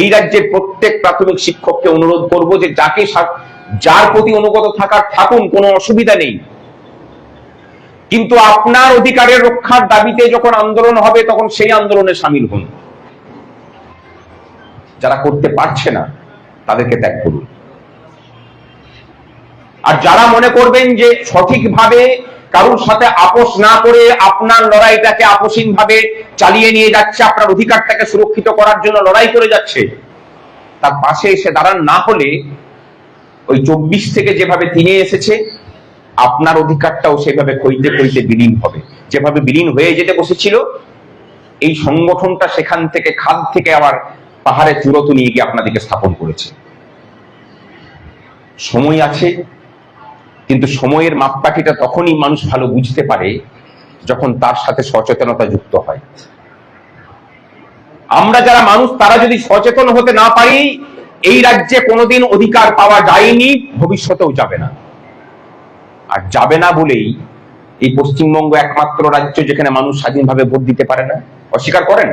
এই রাজ্যের প্রত্যেক প্রাথমিক শিক্ষককে অনুরোধ করব যে যাকে যার প্রতি অনুগত থাকার থাকুন, কোনো অসুবিধা নেই। কিন্তু আপনার অধিকারের রক্ষার দাবিতে যখন আন্দোলন হবে, তখন সেই আন্দোলনে সামিল হন। যারা করতে পারছে না, তাদেরকে ত্যাগ করুন। আর যারা মনে করবেন যে সঠিকভাবে কারোর সাথে আপোষ না করে আপনার লড়াইটাকে আপোষহীন ভাবে চালিয়ে নিয়ে যাচ্ছে, আপনার অধিকারটাকে সুরক্ষিত করার জন্য লড়াই করে যাচ্ছে, তার পাশে এসে দাঁড়ান না হলে ওই চব্বিশ থেকে যেভাবে তিনে এসেছে, আপনার অধিকারটাও সেভাবে কইতে কইতে বিলীন হবে। যেভাবে বিলীন হয়ে যেতে বসেছিল, এই সংগঠনটা সেখান থেকে খাদ থেকে আবার পাহাড়ে চূড়ত নিয়ে গিয়ে আপনাদেরকে স্থাপন করেছে। সময় আছে কিন্তু সময়ের মাপকাঠিটা তখনই মানুষ ভালো বুঝতে পারে যখন তার সাথে সচেতনতা যুক্ত হয়। আমরা যারা মানুষ, তারা যদি সচেতন হতে না পারি, এই রাজ্যে কোনোদিন অধিকার পাওয়া যায়নি, ভবিষ্যতেও যাবে না। আর যাবে না বলেই এই পশ্চিমবঙ্গ একমাত্র রাজ্য যেখানে মানুষ স্বাধীনভাবে ভোট দিতে পারে না। অস্বীকার করেন?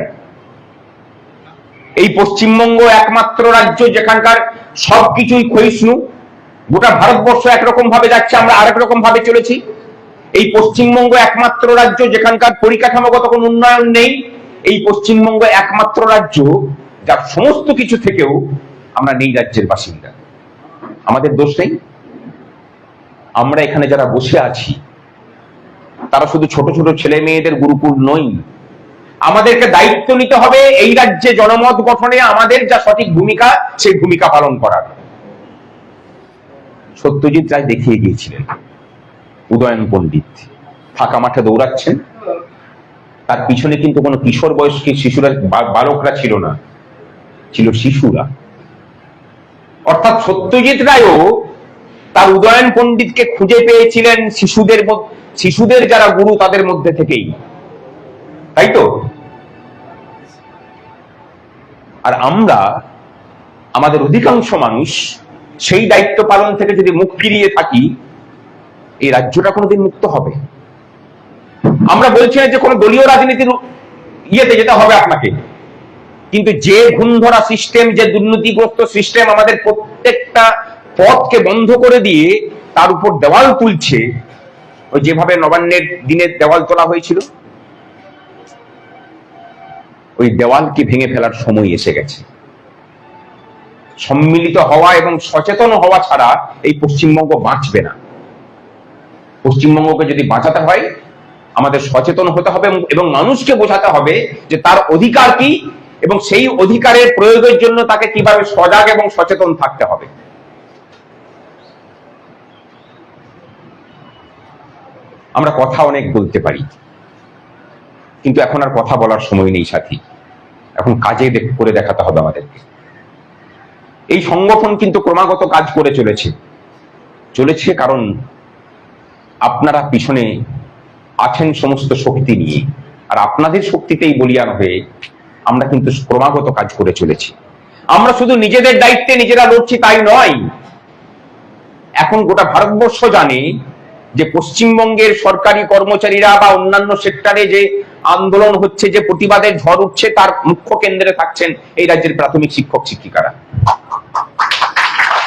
এই পশ্চিমবঙ্গ একমাত্র রাজ্য যেখানকার সবকিছুই ক্ষয়িষ্ণু। গোটা ভারতবর্ষ একরকম ভাবে যাচ্ছে, আমরা আরেক রকম ভাবে চলেছি। এই পশ্চিমবঙ্গ একমাত্র রাজ্য যেখানকার পরিকাঠামোগত কোনো উন্নয়ন নেই। এই পশ্চিমবঙ্গ একমাত্র রাজ্য যার সমস্ত কিছু থেকেও আমরা নেই রাজ্যের বাসিন্দা। আমাদের দোষ নেই। আমরা এখানে যারা বসে আছি, তারা শুধু ছোট ছোট ছেলে মেয়েদের গুরুকুল নই। আমাদেরকে দায়িত্ব নিতে হবে এই রাজ্যে জনমত গঠনে আমাদের যা সঠিক ভূমিকা, সেই ভূমিকা পালন করার। সত্যজিৎ রায় দেখিয়ে গিয়েছিলেন। উদয়ন পণ্ডিত। ফাঁকা মাঠে দৌড়াচ্ছেন। তার পিছনে কিন্তু কোনো কিশোর বয়স্কী শিশুরা বালকরা ছিল না। ছিল শিশুরা। অর্থাৎ সত্যজিৎ রায়ও তার উদয়ন পণ্ডিতকে খুঁজে পেয়েছিলেন শিশুদের শিশুদের যারা গুরু তাদের মধ্যে থেকেই। তাই তো? আর আমরা, আমাদের অধিকাংশ মানুষ সেই দায়িত্ব পালন থেকে যদি মুখ ফিরিয়ে থাকি, এই রাজ্যটা কোনোদিন মুক্ত হবে। আমরা বলছি না যে কোনো দলীয় রাজনীতির ইয়েতে যেতে হবে আপনাকে। কিন্তু যে ধরা সিস্টেম যে দুর্নীতিগ্রস্ত সিস্টেম আমাদের প্রত্যেকটা পথকে বন্ধ করে দিয়ে তার উপর দেওয়াল তুলছে, ওই যেভাবে নবান্নের দিনে দেওয়াল তোলা হয়েছিল, ওই দেওয়ালকে ভেঙে ফেলার সময় এসে গেছে। সম্মিলিত হওয়া এবং সচেতন হওয়া ছাড়া এই পশ্চিমবঙ্গ বাঁচবে না। পশ্চিমবঙ্গকে যদি বাঁচাতে হয়, আমাদের সচেতন হতে হবে এবং মানুষকে বোঝাতে হবে যে তার অধিকার কি এবং সেই অধিকারের প্রয়োগের জন্য তাকে কীভাবে সজাগ এবং সচেতন থাকতে হবে। আমরা কথা অনেক বলতে পারি, কিন্তু এখন আর কথা বলার সময় নেই সাথী। এখন কাজে করে দেখাতে হবে আমাদেরকে। এই সংগঠন কিন্তু ক্রমাগত কাজ করে চলেছে। চলেছে কারণ আপনারা পিছনে আছেন সমস্ত শক্তি নিয়ে। আর আপনাদের শক্তিতেই বলিয়ান হয়ে আমরা কিন্তু ক্রমাগত কাজ করে চলেছি। আমরা শুধু নিজেদের দায়িত্বে নিজেরা লড়ছি তাই নয়। এখন গোটা ভারতবর্ষ জানে যে পশ্চিমবঙ্গের সরকারি কর্মচারীরা বা অন্যান্য সেক্টরে যে আন্দোলন হচ্ছে, যে প্রতিবাদের ঝড় উঠছে, তার মুখ্য কেন্দ্রে থাকছেন এই রাজ্যের প্রাথমিক শিক্ষক শিক্ষিকারা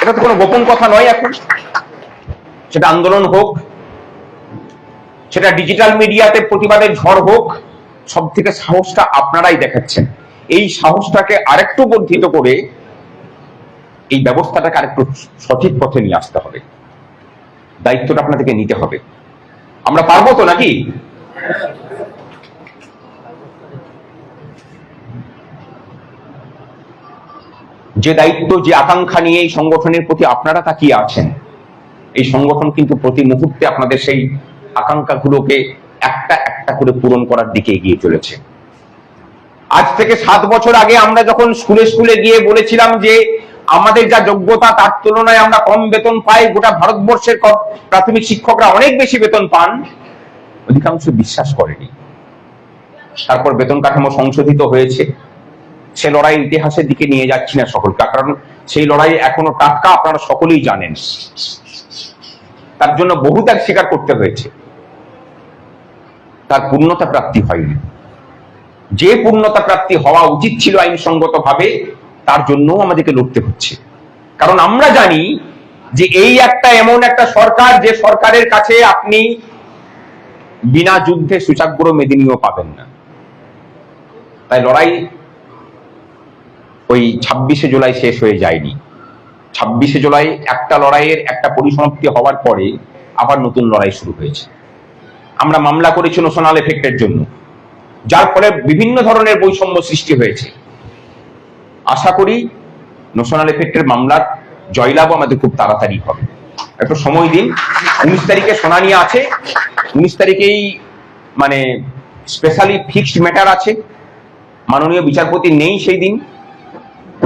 এটা তো কোনো গোপন কথা নয় এখন। সেটা আন্দোলন হোক, সেটা ডিজিটাল মিডিয়াতে প্রতিবাদের ঝড় হোক সব থেকে সাহসটা আপনারাই দেখাচ্ছেন। এই সাহসটাকে আরেকটু বর্ধিত করে এই ব্যবস্থাটাকে আরেকটু সঠিক পথে নিয়ে আসতে হবে। দায়িত্বটা আপনাদেরকে নিতে হবে। আমরা পারব তো নাকি? যে দায়িত্ব, যে আকাঙ্ক্ষা নিয়ে এই সংগঠনের প্রতি আপনারা তাকিয়ে আছেন, এই সংগঠন কিন্তু প্রতি মুহূর্তে আপনাদের সেই আকাঙ্ক্ষাগুলোকে একটা একটা করে পূরণ করার দিকে এগিয়ে চলেছে। আজ থেকে সাত বছর আগে আমরা যখন স্কুলে স্কুলে গিয়ে বলেছিলাম যে আমাদের যা যোগ্যতা, তার তুলনায় আমরা কম বেতন পাই, গোটা ভারতবর্ষের প্রাথমিক শিক্ষকরা অনেক বেশি বেতন পান, অধিকাংশ বিশ্বাস করেনি। তারপর বেতন কাঠামো সংশোধিত হয়েছে। সে লড়াই ইতিহাসের দিকে নিয়ে যাচ্ছি না সকলকে, কারণ সেই লড়াই এখনও টাটকা আপনারা সকলেই জানেন। তার জন্য বহু ত্যাগ স্বীকার করতে হয়েছে। তার পূর্ণতা প্রাপ্তি হয়নি। যে পূর্ণতা প্রাপ্তি হওয়া উচিত ছিল আইনসঙ্গত ভাবে তার জন্যও আমাদেরকে লড়তে হচ্ছে। কারণ আমরা জানি যে এই একটা এমন একটা সরকার, যে সরকারের কাছে আপনি বিনা যুদ্ধে সুচাগ্র মেদিনীও পাবেন না। তাই লড়াই ওই ছাব্বিশে জুলাই শেষ হয়ে যায়নি। ছাব্বিশে জুলাই একটা লড়াইয়ের একটা পরিসমাপ্তি হওয়ার পরে আবার নতুন লড়াই শুরু হয়েছে। আমরা মামলা করেছি নোশনাল এফেক্টের জন্য। যার ফলে বিভিন্ন ধরনের বৈষম্য সৃষ্টি হয়েছে। আশা করি নোশনাল এফেক্টের মামলার জয়লাভ আমাদের খুব তাড়াতাড়ি হবে। একটু সময় দিন। উনিশ তারিখে শুনানি আছে। উনিশ তারিখেই মানে স্পেশালি ফিক্সড ম্যাটার আছে। মাননীয় বিচারপতি নেই সেই দিন।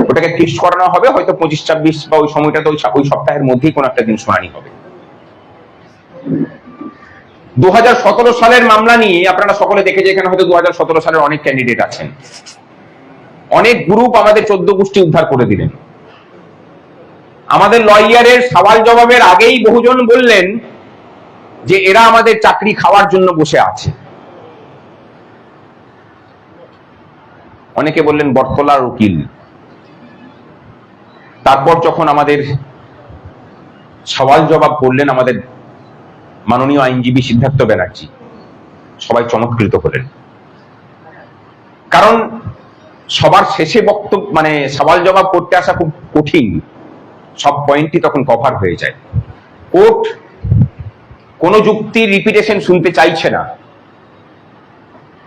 ওটাকে ফিক্সড করানো হবে, হয়তো পঁচিশ, ছাব্বিশ বা ওই সময়টাতে ওই সপ্তাহের মধ্যেই কোনো একটা দিন শুনানি হবে। দু হাজার সতেরো সালের মামলা নিয়ে আপনারা সকলে দেখেছে এখানে হয়তো দু সালের অনেক ক্যান্ডিডেট আছেন। অনেক গ্রুপ আমাদের চোদ্দ গোষ্ঠী উদ্ধার করে দিলেন। আমাদের লয়ারের সওয়াল জবাবের আগেই বহুজন বললেন যে এরা আমাদের চাকরি খাওয়ার জন্য বসে আছে। অনেকে বললেন বটতলার উকিল। তারপর যখন আমাদের সওয়াল জবাব করলেন আমাদের মাননীয় আইনজীবী সিদ্ধার্থ ব্যানার্জি, সবাই চমৎকৃত হলেন। কারণ সবার শেষে বক্তব্য মানে সওয়াল জবাব করতে আসা খুব কঠিন, সব পয়েন্টই তখন কভার হয়ে যায়। কোর্ট কোনো যুক্তির রিপিটেশন শুনতে চাইছে না।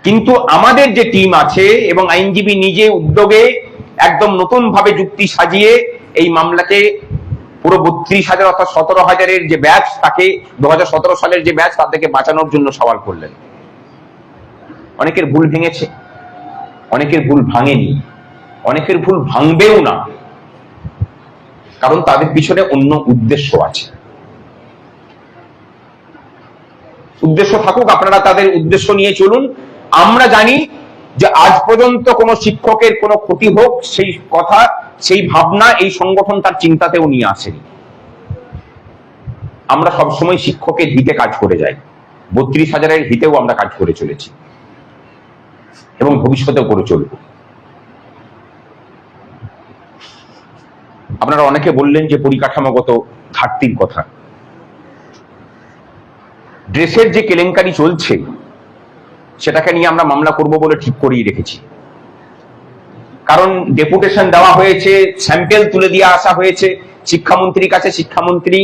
কিন্তু আমাদের যে টিম আছে এবং আইনজীবী নিজে উদ্যোগে একদম নতুন ভাবে যুক্তি সাজিয়ে এই মামলাকে পুরো বত্রিশ হাজার অর্থাৎ সতেরো হাজারের যে ব্যাচ, তাকে দু হাজার সতেরো সালের যে ব্যাচ, তাদেরকে বাঁচানোর জন্য সওয়াল করলেন। অনেকের ভুল ভেঙেছে, অনেকের ভুল ভাঙেনি, অনেকের ভুল ভাঙবেও না, কারণ তাদের পিছনে অন্য উদ্দেশ্য আছে। উদ্দেশ্য থাকুক, আপনারা তাদের উদ্দেশ্য নিয়ে চলুন। আমরা জানি যে আজ পর্যন্ত কোনো শিক্ষকের কোনো ক্ষতি হোক, সেই কথা সেই ভাবনা, এই সংগঠন তার চিন্তাতেও নিয়ে আসেনি। আমরা সবসময় শিক্ষকের হিতে কাজ করে যাই। বত্রিশ হাজারের হিতেও আমরা কাজ করে চলেছি। এবং ভবিষ্যতেও করে চলব। আপনারা অনেকে বললেন যে পরিকাঠামোগত ঘাটতির কথা। ড্রেসের যে কেলেঙ্কারি চলছে, সেটাকে নিয়ে আমরা মামলা করব বলে ঠিক করেই রেখেছি। কারণ ডেপুটেশন দেওয়া হয়েছে স্যাম্পেল তুলে দিয়ে আসা হয়েছে। শিক্ষামন্ত্রীর কাছে শিক্ষামন্ত্রী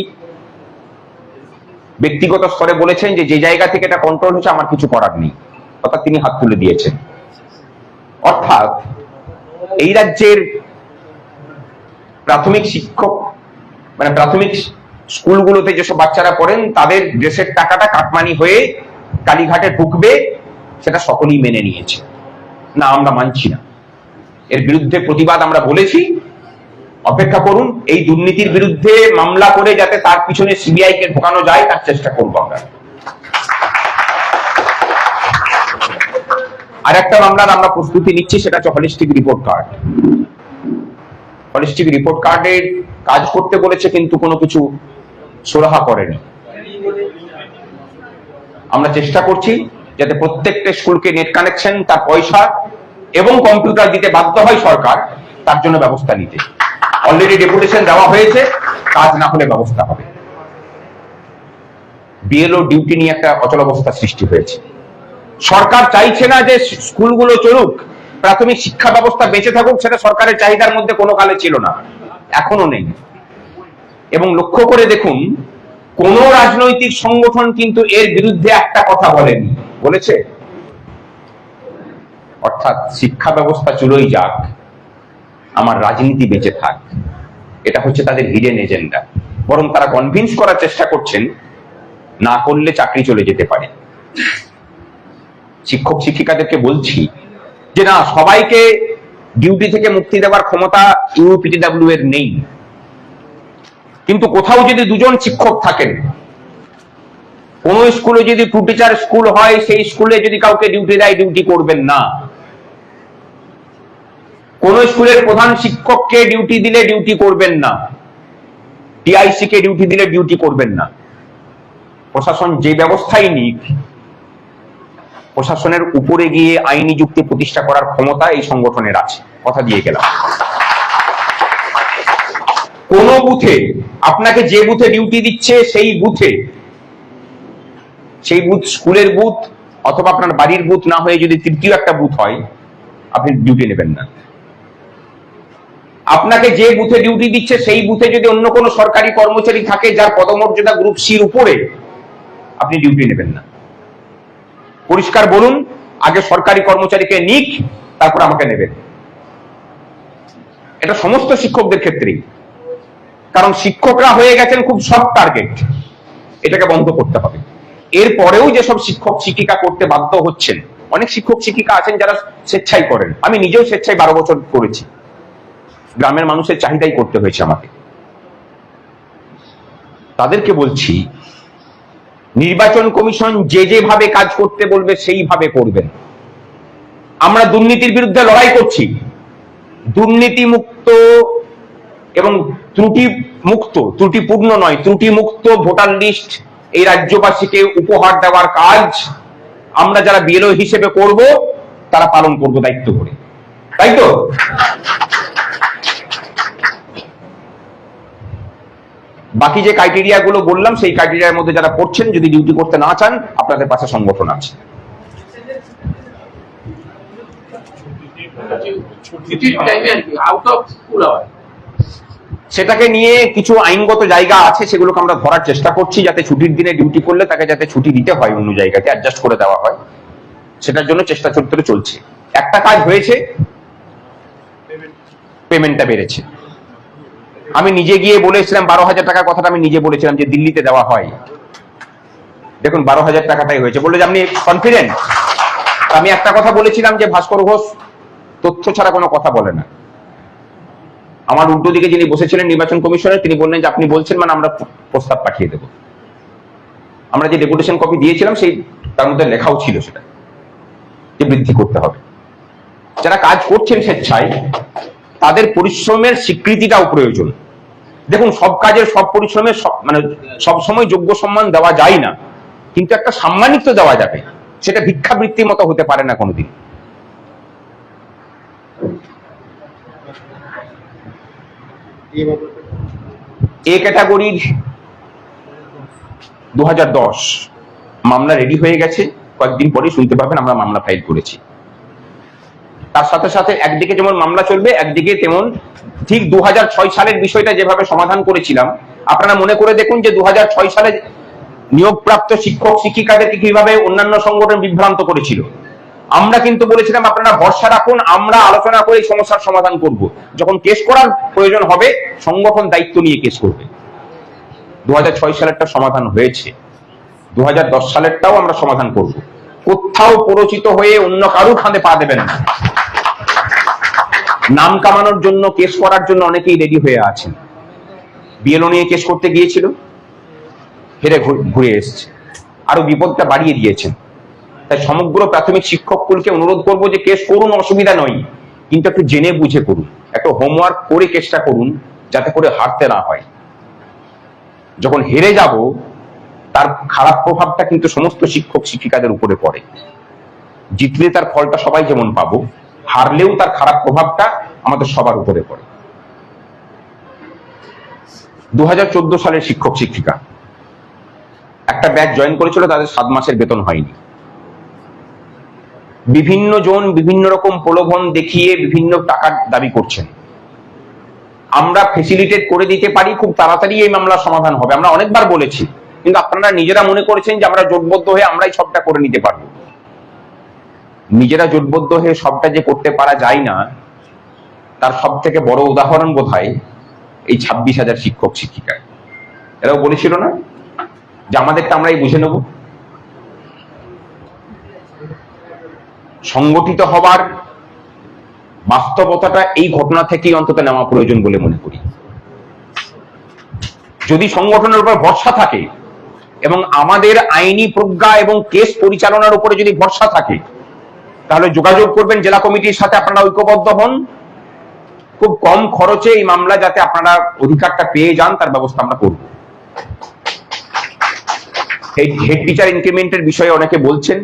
ব্যক্তিগত স্তরে বলেছেন যে যে জায়গা থেকে এটা কন্ট্রোল হচ্ছে আমার কিছু করার নেই। অর্থাৎ তিনি হাত তুলে দিয়েছেন। অর্থাৎ এই রাজ্যের প্রাথমিক শিক্ষক মানে প্রাথমিক স্কুলগুলোতে যেসব বাচ্চারা পড়েন, তাদের ড্রেসের টাকাটা কাটমানি হয়ে কালীঘাটে ঢুকবে, সেটা সকলেই মেনে নিয়েছে। না, আমরা মানছি না। এর বিরুদ্ধে প্রতিবাদ আমরা বলেছি। অপেক্ষা করুন, এই দুর্নীতির বিরুদ্ধে মামলা করে যাতে তার পিছনে সিবিআই কে ঢোকানো যায়, তার চেষ্টা করব আমরা। আর একটা মামলার আমরা প্রস্তুতি নিচ্ছি, সেটা হচ্ছে holistic report card holistic report কার্ডের কাজ করতে বলেছে, কিন্তু কোনো কিছু সুরাহা করেনি। আমরা চেষ্টা করছি যাতে প্রত্যেকটা স্কুলকে নেট কানেকশন তার পয়সা এবং কম্পিউটার দিতে বাধ্য হয় সরকার, তার জন্য ব্যবস্থা নিতে। অলরেডি ডেপুটেশন দেওয়া হয়েছে, কাজ না হলে ব্যবস্থা হবে। বিএলও ডিউটি নিয়ে একটা অচলাবস্থা সৃষ্টি হয়েছে। সরকার চাইছে না যে স্কুলগুলো চলুক, প্রাথমিক শিক্ষা ব্যবস্থা বেঁচে থাকুক, সেটা সরকারের চাহিদার মধ্যে কোনো কালে ছিল না, এখনও নেই। এবং লক্ষ্য করে দেখুন, কোন রাজনৈতিক সংগঠন কিন্তু এর বিরুদ্ধে একটা কথা বলেনি। বলেছে? অর্থাৎ শিক্ষা ব্যবস্থা চুলোই যাক, আমার রাজনীতি বেঁচে থাক, এটা হচ্ছে তাদের হিডেন এজেন্ডা বরং তারা কনভিন্স করার চেষ্টা করছেন, না করলে চাকরি চলে যেতে পারে। শিক্ষক শিক্ষিকাদেরকে বলছি যে না, সবাইকে ডিউটি থেকে মুক্তি দেওয়ার ক্ষমতা ইউপিটিডাব্লিউ এর নেই। কিন্তু কোথাও যদি দুজন শিক্ষক থাকেন, কোন স্কুলে যদি টু টিচার স্কুল হয়, সেই স্কুলে যদি কাউকে ডিউটি দেয় ডিউটি করবেন না। কোন স্কুলের প্রধান শিক্ষককে ডিউটি দিলে ডিউটি করবেন না। টিআইসি কে ডিউটি দিলে ডিউটি করবেন না। প্রশাসন যে ব্যবস্থাই নিক, প্রশাসনের উপরে গিয়ে আইনি যুক্তি প্রতিষ্ঠা করার ক্ষমতা এই সংগঠনের আছে। কথা দিয়ে গেলাম। কোন বুথে, আপনাকে যে বুথে ডিউটি দিচ্ছে সেই বুথে, সেই বুথ স্কুলের বুথ অথবা আপনার বাড়ির বুথ না হয়ে যদি তৃতীয় একটা বুথ হয়, আপনি ডিউটি নেবেন না। আপনাকে যে বুথে ডিউটি দিচ্ছে, সেই বুথে যদি অন্য কোনো সরকারি কর্মচারী থাকে যার পদমর্যাদা গ্রুপ সির উপরে, আপনি ডিউটি নেবেন না। পরিষ্কার বলুন, আগে সরকারি কর্মচারীকে নিক, তারপর আমাকে নেবেন। এটা সমস্ত শিক্ষকদের ক্ষেত্রেই। কারণ শিক্ষকরা হয়ে গেছেন খুব সফট টার্গেট এটাকে বন্ধ করতে হবে। এরপরেও যেসব শিক্ষক শিক্ষিকা করতে বাধ্য হচ্ছেন, অনেক শিক্ষক শিক্ষিকা আছেন যারা স্বেচ্ছাই করেন। আমি নিজেও স্বেচ্ছায় বারো বছর করেছি। গ্রামের মানুষের চাহিদাই করতে হয়েছে আমাকে। তাদেরকে বলছি, নির্বাচন কমিশন যে যেভাবে কাজ করতে বলবে সেইভাবে করবেন। আমরা দুর্নীতির বিরুদ্ধে লড়াই করছি। দুর্নীতি মুক্ত এবং ত্রুটি মুক্ত ত্রুটিপূর্ণ নয় ত্রুটি মুক্ত ভোটার লিস্ট এই রাজ্যবাসীকে উপহার দেওয়ার কাজ আমরা যারা বিএলও হিসেবে করব, তারা পালন করব দায়িত্ব করে। তাই তো? বাকি যে ক্রাইটেরিয়া গুলো বললাম সেই ক্রাইটেরিয়ার মধ্যে যারা পড়ছেন যদি ডিউটি করতে না চান আপনাদের পাশে সংগঠন আছে। সেটাকে নিয়ে কিছু আইনগত জায়গা আছে সেগুলোকে আমরা ধরার চেষ্টা করছি যাতে ছুটির দিনে ডিউটি করলে তাকে যাতে ছুটি দিতে হয় অন্য জায়গাতে অ্যাডজাস্ট করে দেওয়া হয়। সেটার জন্য চেষ্টা চরিত্র চলছে। একটা কাজ হয়েছে পেমেন্টটা বেড়েছে। আমি নিজে গিয়ে বলেছিলাম বারো হাজার টাকার কথাটা আমি নিজে বলেছিলাম যে দিল্লিতে দেওয়া হয়। দেখুন, বারো হাজার টাকাটাই হয়েছে। বললে যে আপনি কনফিডেন্ট আমি একটা কথা বলেছিলাম যে ভাস্কর ঘোষ তথ্য ছাড়া কোনো কথা বলে না। আমার উল্টো দিকে যিনি বসেছিলেন নির্বাচন কমিশনের, তিনি বললেন যে আপনি বলছেন মানে আমরা প্রস্তাব পাঠিয়ে দেব। আমরা যে ডেপুটেশন কপি দিয়েছিলাম, সেই তার মধ্যে লেখাও ছিল সেটা, যে বৃদ্ধি করতে হবে। যারা কাজ করছেন স্বেচ্ছায়, তাদের পরিশ্রমের স্বীকৃতিটাও প্রয়োজন। দেখুন, সব কাজের সব পরিশ্রমের সব- মানে সব সময় যোগ্য সম্মান দেওয়া যায় না। কিন্তু একটা সম্মানিত দেওয়া যাবে, সেটা ভিক্ষাবৃত্তির মতো হতে পারে না কোনোদিন। এ ক্যাটাগরির দু হাজার দশ মামলা রেডি হয়ে গেছে। কয়েকদিন পরে শুনতে পাবেন, আমরা মামলা ফাইল করেছি। তার সাথে সাথে একদিকে যেমন মামলা চলবে, একদিকে তেমন ঠিক দু হাজার ছয় সালের বিষয়টা যেভাবে সমাধান করেছিলাম, আপনারা মনে করে দেখুন যে দু সালে নিয়োগপ্রাপ্ত শিক্ষক, শিক্ষিকাদেরকে কীভাবে অন্যান্য সংগঠন বিভ্রান্ত করেছিল। আমরা কিন্তু বলেছিলাম, আপনারা ভরসা রাখুন, আমরা আলোচনা করে এই সমস্যার সমাধান করব। যখন কেস করার প্রয়োজন হবে, সংগঠন দায়িত্ব নিয়ে কেস করবে। দু সালেরটা সমাধান হয়েছে। দু সালেরটাও আমরা সমাধান করব। কোথাও পরিচিত হয়ে অন্য কারও খাঁদে পা দেবেন না। নাম কামানোর জন্য, কেস করার জন্য অনেকেই রেডি হয়ে আছেন। বিএলও নিয়ে কেস করতে গিয়েছিল, হেরে ঘুরে এসছে। আরও বিপদটা বাড়িয়ে দিয়েছেন। তাই সমগ্র প্রাথমিক শিক্ষককুলকে অনুরোধ করব যে কেস করুন, অসুবিধা নয়। কিন্তু একটু জেনে বুঝে করুন, একটু হোমওয়ার্ক করে কেসটা করুন, যাতে করে হারতে না হয়। যখন হেরে যাব, তার খারাপ প্রভাবটা কিন্তু সমস্ত শিক্ষক শিক্ষিকাদের উপরে পড়ে। জিতলে তার ফলটা সবাই যেমন পাবো হারলেও তার খারাপ প্রভাবটা আমাদের সবার উপরে পড়ে। দু সালের শিক্ষক শিক্ষিকা। একটা ব্যাচ জয়েন করেছিল, তাদের সাত মাসের বেতন হয়নি। বিভিন্ন জন বিভিন্ন রকম প্রলোভন দেখিয়ে বিভিন্ন টাকার দাবি করছেন। আমরা ফেসিলিটেট করে দিতে পারি, খুব তাড়াতাড়ি এই মামলার সমাধান হবে। আমরা অনেকবার বলেছি, কিন্তু আপনারা নিজেরা মনে করেছেন যে আমরা জোটবদ্ধ হয়ে আমরাই সবটা করে নিতে পারব। নিজেরা জোটবদ্ধ হয়ে সবটা যে করতে পারা যায় না, তার সব থেকে বড় উদাহরণ বোধ হয় এই ছাব্বিশ হাজার শিক্ষক শিক্ষিকা এরাও বলেছিল না? যে আমাদেরটা আমরাই বুঝে নেব। সংগঠিত হবার বাস্তবতাটা এই ঘটনা থেকেই অন্তত নেওয়া প্রয়োজন বলে মনে করি। যদি সংগঠনের উপর ভরসা থাকে এবং আমাদের আইনি প্রজ্ঞা এবং কেস পরিচালনার উপরে যদি ভরসা থাকে তাহলে যোগাযোগ করবেন জেলা কমিটির সাথে, আপনারা ঐক্যবদ্ধ হন। খুব কম খরচে এই মামলা যাতে আপনারা অধিকারটা পেয়ে যান, তার ব্যবস্থা আমরা করব। হেড টিচার ইনক্রিমেন্টের বিষয়ে অনেকে বলছেন,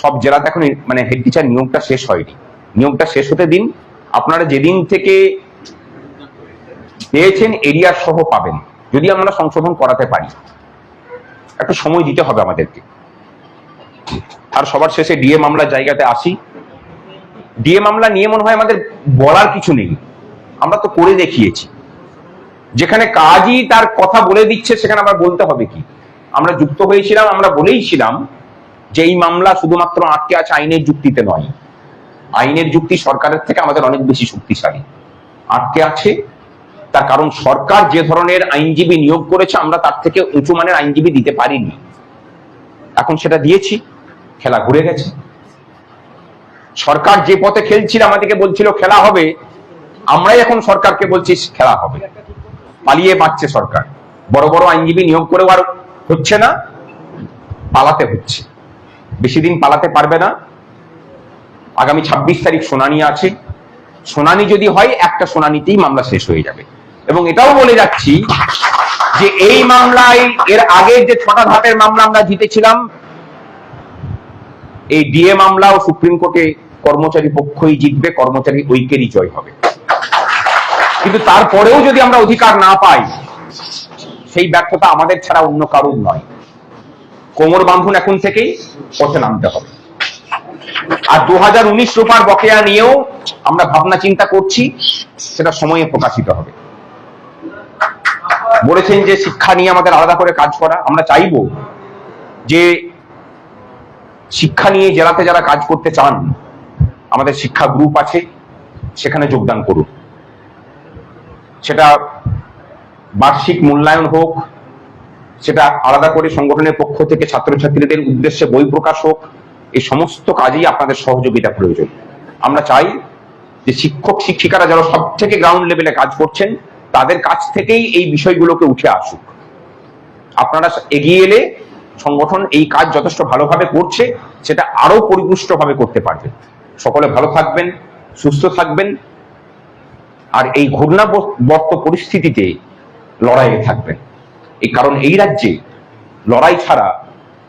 সব জেলাতে এখন মানে হেড টিচার নিয়োগটা শেষ হয়নি। নিয়োগটা শেষ হতে দিন, আপনারা যেদিন থেকে পেয়েছেন এরিয়ার সহ পাবেন, যদি আমরা সংশোধন করাতে পারি। একটা সময় দিতে হবে আমাদেরকে। আর সবার শেষে ডিএ মামলার জায়গাতে আসি। ডিএ মামলা নিয়ে মনে হয় আমাদের বলার কিছু নেই। আমরা তো করে দেখিয়েছি। যেখানে কাজই তার কথা বলে দিচ্ছে, সেখানে আবার বলতে হবে কি? আমরা যুক্ত হয়েছিলাম, আমরা বলেইছিলাম যে এই মামলা শুধুমাত্র আটকে আছে আইনের যুক্তিতে নয়। আইনের যুক্তি সরকারের থেকে আমাদের অনেক বেশি শক্তিশালী। আটকে আছে। তার কারণ সরকার যে ধরনের আইনজীবী নিয়োগ করেছে, আমরা তার থেকে উঁচু মানের আইনজীবী দিতে পারিনি। এখন সেটা দিয়েছি। খেলা ঘুরে গেছে। সরকার যে পথে খেলছিল, আমাদেরকে বলছিল খেলা হবে। আমরাই এখন সরকারকে বলছি খেলা হবে। পালিয়ে বাঁচছে সরকার। বড় বড় আইনজীবী নিয়োগ করেও আর হচ্ছে না, পালাতে হচ্ছে। বেশি দিন পালাতে পারবে না। আগামী ছাব্বিশ তারিখ শুনানি আছে। শুনানি যদি হয়, একটা শুনানিতেই মামলা শেষ হয়ে যাবে। এবং এটাও বলে যাচ্ছি যে, এই মামলায় এর আগে যে ছটা ধাপের মামলা আমরা জিতেছিলাম এই ডিএ মামলাও সুপ্রিম কোর্টে কর্মচারী পক্ষই জিতবে, কর্মচারী ঐক্যেরই জয় হবে। কিন্তু তারপরেও যদি আমরা অধিকার না পাই, সেই ব্যর্থতা আমাদের ছাড়া অন্য কারোর নয়। কোমর বাঁধুন এখন থেকেই পথে নামতে হবে। আর দু হাজার উনিশ রূপার বকেয়া নিয়েও আমরা ভাবনা চিন্তা করছি, সেটা সময়ে প্রকাশিত হবে। বলেছেন যে শিক্ষা নিয়ে আমাদের আলাদা করে কাজ করা। আমরা চাইব যে শিক্ষা নিয়ে জেলাতে যারা কাজ করতে চান, আমাদের শিক্ষা গ্রুপ আছে, সেখানে যোগদান করুন। সেটা বার্ষিক মূল্যায়ন হোক, সেটা আলাদা করে সংগঠনের পক্ষ থেকে ছাত্রছাত্রীদের উদ্দেশ্যে বই প্রকাশ হোক, এই সমস্ত কাজেই আপনাদের সহযোগিতা প্রয়োজন। আমরা চাই যে শিক্ষক শিক্ষিকারা যারা সব থেকে গ্রাউন্ড লেভেলে কাজ করছেন, তাদের কাছ থেকেই এই বিষয়গুলোকে উঠে আসুক। আপনারা এগিয়ে এলে সংগঠন এই কাজ যথেষ্ট ভালোভাবে করছে, সেটা আরও পরিপুষ্টভাবে করতে পারবে। সকলে ভালো থাকবেন, সুস্থ থাকবেন, আর এই ঘূর্ণাবর্ত পরিস্থিতিতে লড়াইয়ে থাকবেন। এই কারণ এই রাজ্যে লড়াই ছাড়া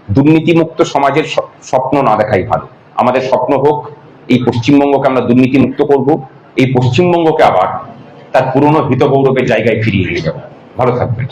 দুর্নীতিমুক্ত সমাজের স্বপ্ন না দেখাই ভালো। আমাদের স্বপ্ন হোক, এই পশ্চিমবঙ্গকে আমরা দুর্নীতি মুক্ত করব, এই পশ্চিমবঙ্গকে আবার তার পুরনো হিতগৌরবের জায়গায় ফিরিয়ে নিয়ে যাব। ভালো থাকবেন।